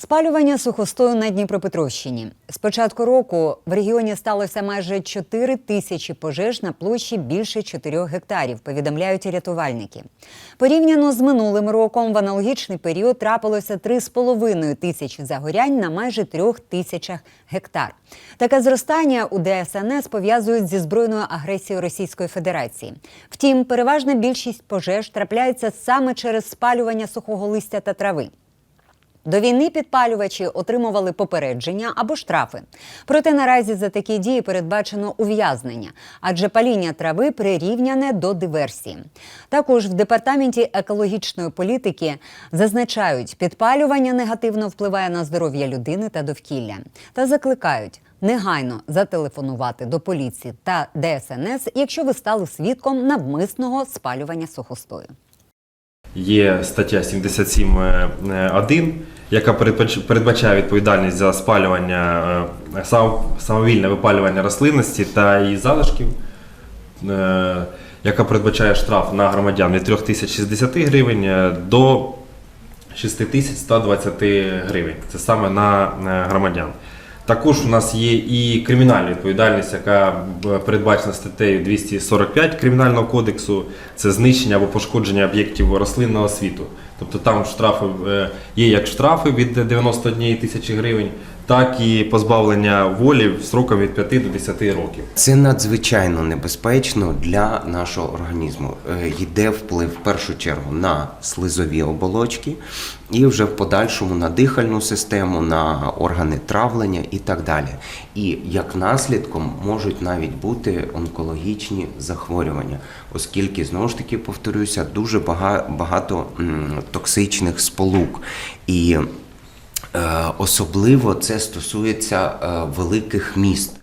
Спалювання сухостою на Дніпропетровщині. З початку року в регіоні сталося майже 4 тисячі пожеж на площі більше 4 гектарів, повідомляють рятувальники. Порівняно з минулим роком в аналогічний період трапилося 3,5 тисячі загорянь на майже 3 тисячах гектар. Таке зростання у ДСНС пов'язують зі збройною агресією Російської Федерації. Втім, переважна більшість пожеж трапляється саме через спалювання сухого листя та трави. До війни підпалювачі отримували попередження або штрафи. Проте наразі за такі дії передбачено ув'язнення, адже паління трави прирівняне до диверсії. Також в департаменті екологічної політики зазначають, підпалювання негативно впливає на здоров'я людини та довкілля та закликають. Негайно зателефонувати до поліції та ДСНС, якщо ви стали свідком навмисного спалювання сухостою. Є стаття 77.1, яка передбачає відповідальність за спалювання е, самовільне випалювання рослинності та її залишків, е, яка передбачає штраф на громадян від 3060 гривень е, до 6120 гривень. Це саме на е, громадян. Також у нас є і кримінальна відповідальність, яка б- передбачена статтею 245 Кримінального кодексу. Це знищення або пошкодження об'єктів рослинного світу. Тобто там штрафи е, є як штрафи від 91 тисячі гривень, так і позбавлення волі сроком від 5 до 10 років. Це надзвичайно небезпечно для нашого організму. Е, Йде вплив в першу чергу на слизові оболочки і вже в подальшому на дихальну систему, на органи травлення і так далі. І як наслідком можуть навіть бути онкологічні захворювання, оскільки знову ж таки повторюся, дуже бага- багато токсичних сполук. І Особливо це стосується е, великих міст.